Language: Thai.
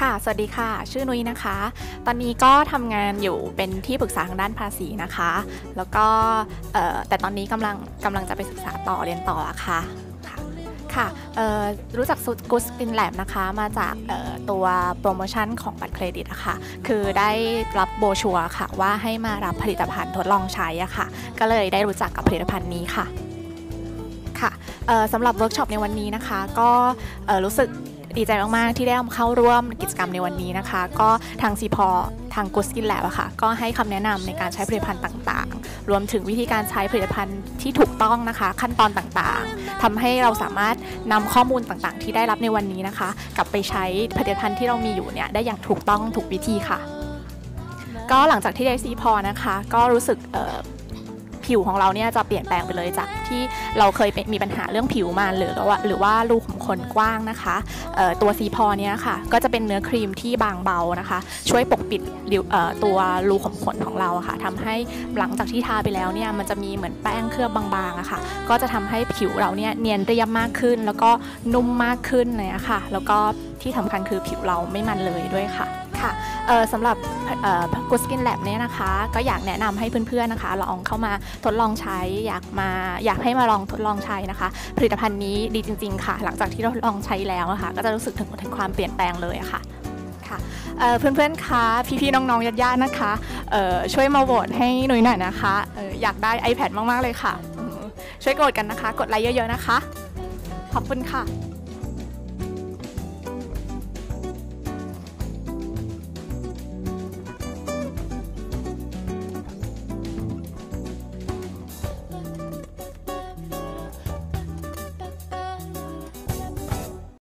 ค่ะ สวัสดีค่ะ ชื่อนุ้ยนะคะ ตอนนี้ก็ทำงานอยู่เป็นที่ปรึกษาทางด้านภาษีนะคะ แล้วก็แต่ตอนนี้กำลังกำลังจะไปศึกษาต่อเรียนต่ออะค่ะค่ะค่ะรู้จักกูสกินแลบนะคะ มาจากตัวโปรโมชั่นของบัตรเครดิตอะค่ะ คือได้รับโบชัวค่ะ ว่าให้มารับผลิตภัณฑ์ทดลองใช้อะค่ะ ก็เลยได้รู้จักกับผลิตภัณฑ์นี้ค่ะ ค่ะสำหรับเวิร์กช็อปในวันนี้นะคะ ก็รู้สึก ดีใจมากๆ ที่ได้เข้าร่วมกิจกรรมในวันนี้นะคะ ก็ทางซีพอทางกูสกินแลบอะค่ะก็ให้คำแนะนำในการใช้ผลิตภัณฑ์ต่างๆ รวมถึงวิธีการใช้ผลิตภัณฑ์ที่ถูกต้องนะคะ ขั้นตอนต่างๆทำให้เราสามารถนำข้อมูลต่างๆ ที่ได้รับในวันนี้นะคะ กลับไปใช้ผลิตภัณฑ์ที่เรามีอยู่เนี่ยได้อย่างถูกต้องถูกวิธีค่ะ ก็หลังจากที่ได้ซีพอนะคะ ก็รู้สึก ผิวของเราเนี่ยจะเปลี่ยนแปลงไปเลยจากที่เราเคยเมีปัญหาเรื่องผิวมาหรือว่าหรือว่ารูขุมขนกว้างนะคะตัวซีพอเนี่ยค่ะก็จะเป็นเนื้อครีมที่บางเบานะคะ ช่วยปกปิดตัวรูขุมขนของเราะค่ะทำให้หลังจากที่ทาไปแล้วเนี่ยมันจะมีเหมือนแป้งเคลือบบางๆอะค่ะ ก็จะทำให้ผิวเราเนี่ยเนียนเรียบมากขึ้น แล้วก็นุ่มมากขึ้นเลยอะค่ะ แล้วก็ที่สำคัญคือผิวเราไม่มันเลยด้วยค่ะ ค่ะสำหรับกูสกินแลบเนี่ยนะคะ ก็อยากแนะนำให้เพื่อนๆนะคะลองเข้ามาทดลองใช้ อยากมาอยากให้มาลองทดลองใช้นะคะ ผลิตภัณฑ์นี้ดีจริง ๆ ค่ะ หลังจากที่เราลองใช้แล้วนะคะก็จะรู้สึกถึงถึงความเปลี่ยนแปลงเลยะค่ะค่ะเพื่อนๆคะพี่ๆน้องๆญาติๆนะคะช่วยมาโหวตให้หน่อยหน่อยนะคะอออยากได้ iPad มากๆเลยค่ะ ช่วยกดกันนะคะ กดไลค์เยอะๆนะคะ ขอบคุณค่ะ